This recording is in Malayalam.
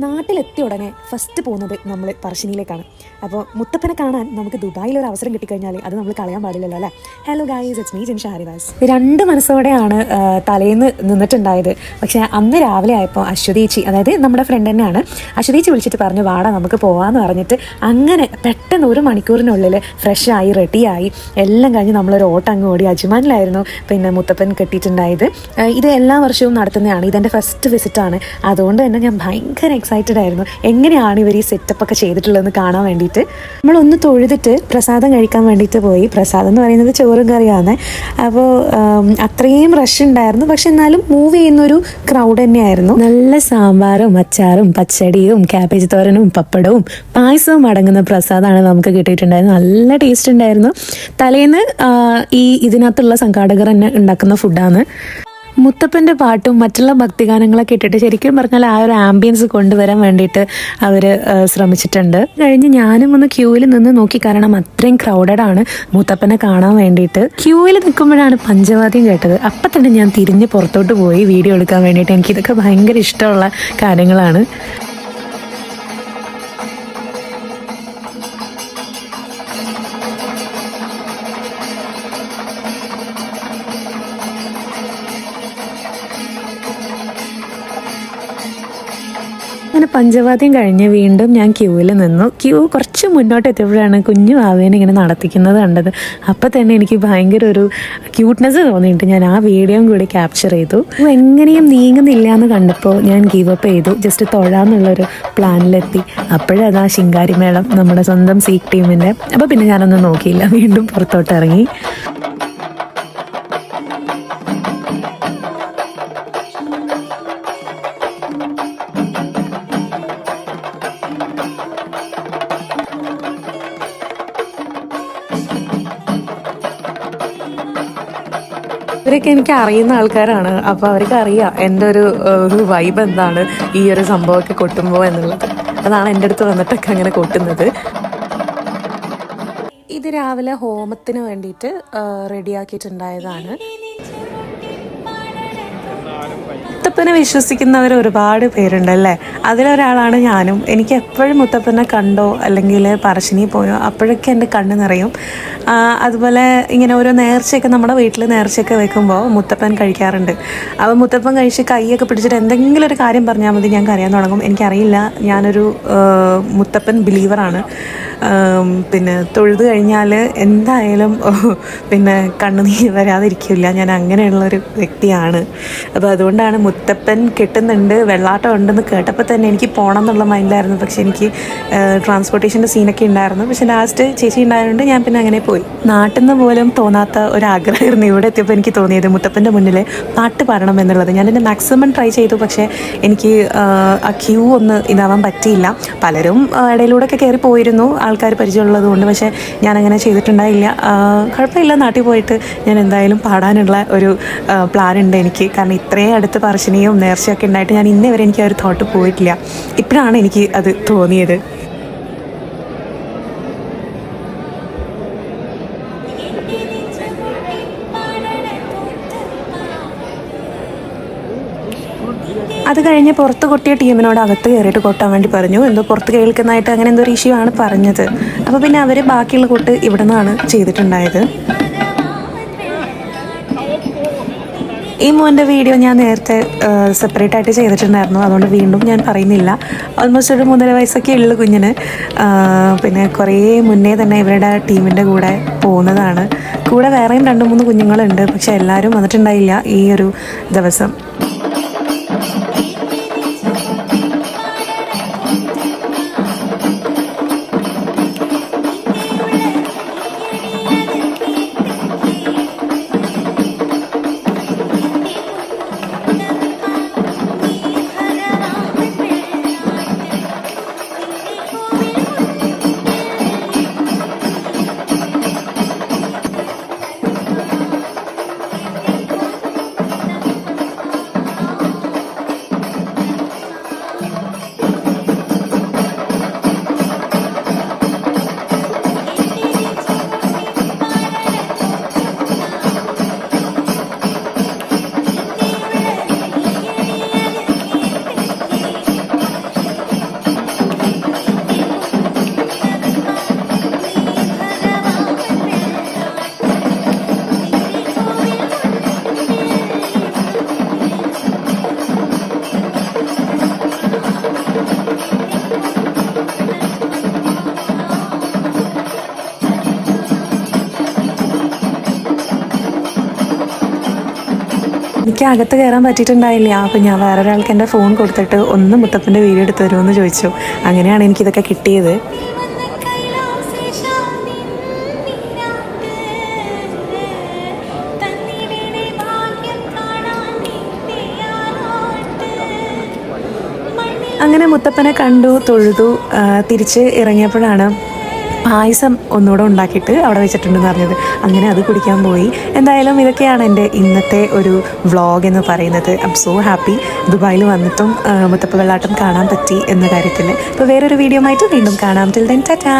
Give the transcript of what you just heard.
നാട്ടിലെത്തിയ ഉടനെ ഫസ്റ്റ് പോകുന്നത് നമ്മൾ പറശ്ശിനിയിലേക്കാണ്. അപ്പോൾ മുത്തപ്പനെ കാണാൻ നമുക്ക് ദുബായിൽ ഒരു അവസരം കിട്ടിക്കഴിഞ്ഞാൽ അത് നമ്മൾ കളയാൻ പാടില്ലല്ലോ അല്ലേ? Hello guys it's me Jin Sharidas രണ്ട് മനസ്സോടെയാണ് തലേന്ന് നിന്നിട്ടുണ്ടായത്. പക്ഷേ അന്ന് രാവിലെ ആയപ്പോൾ അശ്വതീച്ചി അതായത് നമ്മുടെ ഫ്രണ്ട് തന്നെയാണ് അശ്വതീച്ചി വിളിച്ചിട്ട് പറഞ്ഞു വാടാ നമുക്ക് പോവാന്ന് പറഞ്ഞിട്ട് അങ്ങനെ പെട്ടെന്ന് ഒരു മണിക്കൂറിനുള്ളിൽ ഫ്രഷായി റെഡിയായി എല്ലാം കഴിഞ്ഞ് നമ്മളൊരു ഓട്ടം അങ്ങ് ഓടി അജ്മാനിലായിരുന്നു പിന്നെ മുത്തപ്പൻ കെട്ടിയിട്ടുണ്ടായത്. ഇത് എല്ലാ വർഷവും നടത്തുന്നതാണ്. ഇതെന്റെ ഫസ്റ്റ് വിസിറ്റാണ് അതുകൊണ്ട് തന്നെ ഞാൻ ഭയങ്കര എക്സൈറ്റഡ് ആയിരുന്നു. എങ്ങനെയാണ് ഇവർ ഈ സെറ്റപ്പ് ഒക്കെ ചെയ്തിട്ടുള്ളതെന്ന് കാണാൻ വേണ്ടിയിട്ട്. നമ്മളൊന്ന് തൊഴുതിട്ട് പ്രസാദം കഴിക്കാൻ വേണ്ടിയിട്ട് പോയി. പ്രസാദം എന്ന് പറയുന്നത് ചോറും കറിയാണ് അപ്പോൾ അത്രയും റഷ് ഉണ്ടായിരുന്നു. പക്ഷെ എന്നാലും മൂവ് ചെയ്യുന്നൊരു ക്രൗഡ് തന്നെയായിരുന്നു. നല്ല സാമ്പാറും അച്ചാറും പച്ചടിയും ക്യാബേജ് തോരനും പപ്പടവും പായസവും അടങ്ങുന്ന പ്രസാദമാണ് നമുക്ക് കിട്ടിയിട്ടുണ്ടായിരുന്നത് നല്ല ടേസ്റ്റ് ഉണ്ടായിരുന്നു. തലേന്ന് ഈ ഇതിനകത്തുള്ള സംഘാടകർ തന്നെ ഉണ്ടാക്കുന്ന ഫുഡാണ് മുത്തപ്പന്റെ പാട്ടും മറ്റുള്ള ഭക്തിഗാനങ്ങളൊക്കെ ഇട്ടിട്ട് ശരിക്കും പറഞ്ഞാൽ ആ ഒരു ആംബിയൻസ് കൊണ്ടുവരാൻ വേണ്ടിയിട്ട് അവർ ശ്രമിച്ചിട്ടുണ്ട്. കഴിഞ്ഞ് ഞാനും ഒന്ന് ക്യൂവിൽ നിന്ന് നോക്കി കാരണം അത്രയും ക്രൗഡഡ് ആണ് മുത്തപ്പനെ കാണാൻ വേണ്ടിയിട്ട്. ക്യൂവിൽ നിൽക്കുമ്പോഴാണ് പഞ്ചവാദ്യം കേട്ടത്. അപ്പം തന്നെ ഞാൻ തിരിഞ്ഞ് പുറത്തോട്ട് പോയി വീഡിയോ എടുക്കാൻ വേണ്ടിയിട്ട്. എനിക്കിതൊക്കെ ഭയങ്കര ഇഷ്ടമുള്ള കാര്യങ്ങളാണ്. പഞ്ചവാദ്യം കഴിഞ്ഞ് വീണ്ടും ഞാൻ ക്യൂവിൽ നിന്നു. ക്യൂ കുറച്ച് മുന്നോട്ട് എത്തിയപ്പോഴാണ് കുഞ്ഞു ആവേനെ ഇങ്ങനെ നടത്തിക്കുന്നത് കണ്ടത്. അപ്പം തന്നെ എനിക്ക് ഭയങ്കര ഒരു ക്യൂട്ട്നെസ് തോന്നിയിട്ട് ഞാൻ ആ വീഡിയോയും കൂടി ക്യാപ്ചർ ചെയ്തു. അപ്പോൾ എങ്ങനെയും നീങ്ങുന്നില്ല എന്ന് കണ്ടപ്പോൾ ഞാൻ ഗീവ് അപ്പ് ചെയ്തു. ജസ്റ്റ് തൊഴാന്നുള്ളൊരു പ്ലാനിലെത്തി അപ്പോഴതാ ശിങ്കാരിമേളം നമ്മുടെ സ്വന്തം സീക്ക് ടീമിന്റെ അപ്പോൾ പിന്നെ ഞാനൊന്നും നോക്കിയില്ല. വീണ്ടും പുറത്തോട്ട് ഇറങ്ങി ഇവരൊക്കെ എനിക്ക് അറിയുന്ന ആൾക്കാരാണ്. അപ്പോൾ അവർക്ക് അറിയാം എന്റെ ഒരു വൈബ് എന്താണ് ഈ ഒരു സംഭവമൊക്കെ കൊട്ടുമ്പോൾ എന്നുള്ളത്. അതാണ് എന്റെ അടുത്ത് വന്നിട്ടൊക്കെ അങ്ങനെ കൊട്ടുന്നത്. ഇത് രാവിലെ ഹോമത്തിന് വേണ്ടിയിട്ട് റെഡിയാക്കിയിട്ടുണ്ടായതാണ്. മുത്തപ്പനെ വിശ്വസിക്കുന്നവർ ഒരുപാട് പേരുണ്ടല്ലേ? അതിലൊരാളാണ് ഞാനും. എനിക്ക് എപ്പോഴും മുത്തപ്പനെ കണ്ടോ? അല്ലെങ്കിൽ പറശ്ശിനി പോയോ? അപ്പോഴൊക്കെ എന്റെ കണ്ണ് നിറയും. അതുപോലെ ഇങ്ങനെ ഓരോ നേർച്ചയൊക്കെ നമ്മുടെ വീട്ടിൽ നേർച്ചയൊക്കെ വെക്കുമ്പോൾ മുത്തപ്പൻ കഴിക്കാറുണ്ട്. അപ്പോൾ മുത്തപ്പൻ കഴിച്ച് കൈയൊക്കെ പിടിച്ചിട്ട് എന്തെങ്കിലും ഒരു കാര്യം പറഞ്ഞാൽ മതി ഞാൻ കരയാൻ തുടങ്ങും. എനിക്കറിയില്ല ഞാനൊരു മുത്തപ്പൻ ബിലീവറാണ്. പിന്നെ തൊഴുത് കഴിഞ്ഞാൽ എന്തായാലും പിന്നെ കണ്ണുനീർ വരാതിരിക്കില്ല. ഞാൻ അങ്ങനെയുള്ളൊരു വ്യക്തിയാണ്. അപ്പോൾ അതുകൊണ്ടാണ് മുത്തപ്പൻ കിട്ടുന്നുണ്ട് വെള്ളാട്ടം ഉണ്ടെന്ന് കേട്ടപ്പോൾ തന്നെ എനിക്ക് പോകണം എന്നുള്ള മൈൻഡിലായിരുന്നു. പക്ഷേ എനിക്ക് ട്രാൻസ്പോർട്ടേഷന്റെ സീനൊക്കെ ഉണ്ടായിരുന്നു. പക്ഷേ ലാസ്റ്റ് ചേച്ചി ഉണ്ടായതുകൊണ്ട് ഞാൻ പിന്നെ അങ്ങനെ പോയി. നാട്ടിൽ നിന്ന് പോലും തോന്നാത്ത ഒരാഗ്രഹമായിരുന്നു ഇവിടെ എത്തിയപ്പോൾ എനിക്ക് തോന്നിയത് മുത്തപ്പന്റെ മുന്നിൽ പാട്ട് പാടണം എന്നുള്ളത്. ഞാൻ എന്റെ മാക്സിമം ട്രൈ ചെയ്തു. പക്ഷേ എനിക്ക് ആ, ക്യൂ ഒന്ന് ഇതാവാൻ പറ്റിയില്ല. പലരും ഇടയിലൂടെ ഒക്കെ കയറി പോയിരുന്നു. ആൾക്കാർ പരിചയമുള്ളത് കൊണ്ട്. പക്ഷേ ഞാനങ്ങനെ ചെയ്തിട്ടുണ്ടായില്ല. കുഴപ്പമില്ല. നാട്ടിൽ പോയിട്ട് ഞാൻ എന്തായാലും പാടാനുള്ള ഒരു പ്ലാൻ ഉണ്ട് എനിക്ക്. കാരണം ഇത്രയും അടുത്ത് പറശ്ശിനിയും നേർച്ചയൊക്കെ ഉണ്ടായിട്ട് ഞാൻ ഇന്നേ വരെ എനിക്ക് ആ ഒരു തോട്ട് പോയിട്ടില്ല. ഇപ്പോഴാണ് എനിക്ക് അത് തോന്നിയത്. അത് കഴിഞ്ഞ് പുറത്ത് കൊട്ടിയ ടീമിനോട് അകത്ത് കയറിയിട്ട് കൊട്ടാൻ വേണ്ടി പറഞ്ഞു. എന്തോ പുറത്ത് കേൾക്കുന്നതായിട്ട് അങ്ങനെ എന്തോ ഒരു ഇഷ്യൂ ആണ് പറഞ്ഞത്. അപ്പോൾ പിന്നെ അവർ ബാക്കിയുള്ള കൊട്ട് ഇവിടെ നിന്നാണ് ചെയ്തിട്ടുണ്ടായത്. ഈ മോന്റെ വീഡിയോ ഞാൻ നേരത്തെ സെപ്പറേറ്റ് ആയിട്ട് ചെയ്തിട്ടുണ്ടായിരുന്നു. അതുകൊണ്ട് വീണ്ടും ഞാൻ പറയുന്നില്ല. ഓൾമോസ്റ്റ് ഒരു മൂന്നര വയസ്സൊക്കെ ഉള്ളു കുഞ്ഞിന്. പിന്നെ കുറേ മുന്നേ തന്നെ ഇവരുടെ ടീമിന്റെ കൂടെ പോകുന്നതാണ്. കൂടെ വേറെയും രണ്ട് മൂന്ന് കുഞ്ഞുങ്ങളുണ്ട്. പക്ഷെ എല്ലാവരും വന്നിട്ടുണ്ടായില്ല ഈ ഒരു ദിവസം. എനിക്ക് അകത്ത് കയറാൻ പറ്റിയിട്ടുണ്ടായില്ല. അപ്പം ഞാൻ വേറൊരാൾക്ക് എന്റെ ഫോൺ കൊടുത്തിട്ട് ഒന്ന് മുത്തപ്പന്റെ വീഡിയോ എടുത്ത് തരുമെന്ന് ചോദിച്ചു. അങ്ങനെയാണ് എനിക്കിതൊക്കെ കിട്ടിയത്. അങ്ങനെ മുത്തപ്പനെ കണ്ടു തൊഴുതു തിരിച്ച് ഇറങ്ങിയപ്പോഴാണ് പായസം ഒന്നുകൂടെ ഉണ്ടാക്കിയിട്ട് അവിടെ വെച്ചിട്ടുണ്ടെന്ന് പറഞ്ഞത്. അങ്ങനെ അത് കുടിക്കാൻ പോയി. എന്തായാലും ഇതൊക്കെയാണ് എന്റെ ഇന്നത്തെ ഒരു വ്ളോഗ് എന്ന് പറയുന്നത്. ഐ സോ ഹാപ്പി ദുബായിൽ വന്നിട്ടും മുത്തപ്പ വെള്ളാട്ടം കാണാൻ പറ്റി എന്ന കാര്യത്തിൽ. അപ്പോൾ വേറൊരു വീഡിയോ ആയിട്ട് വീണ്ടും കാണാം. Till then Tata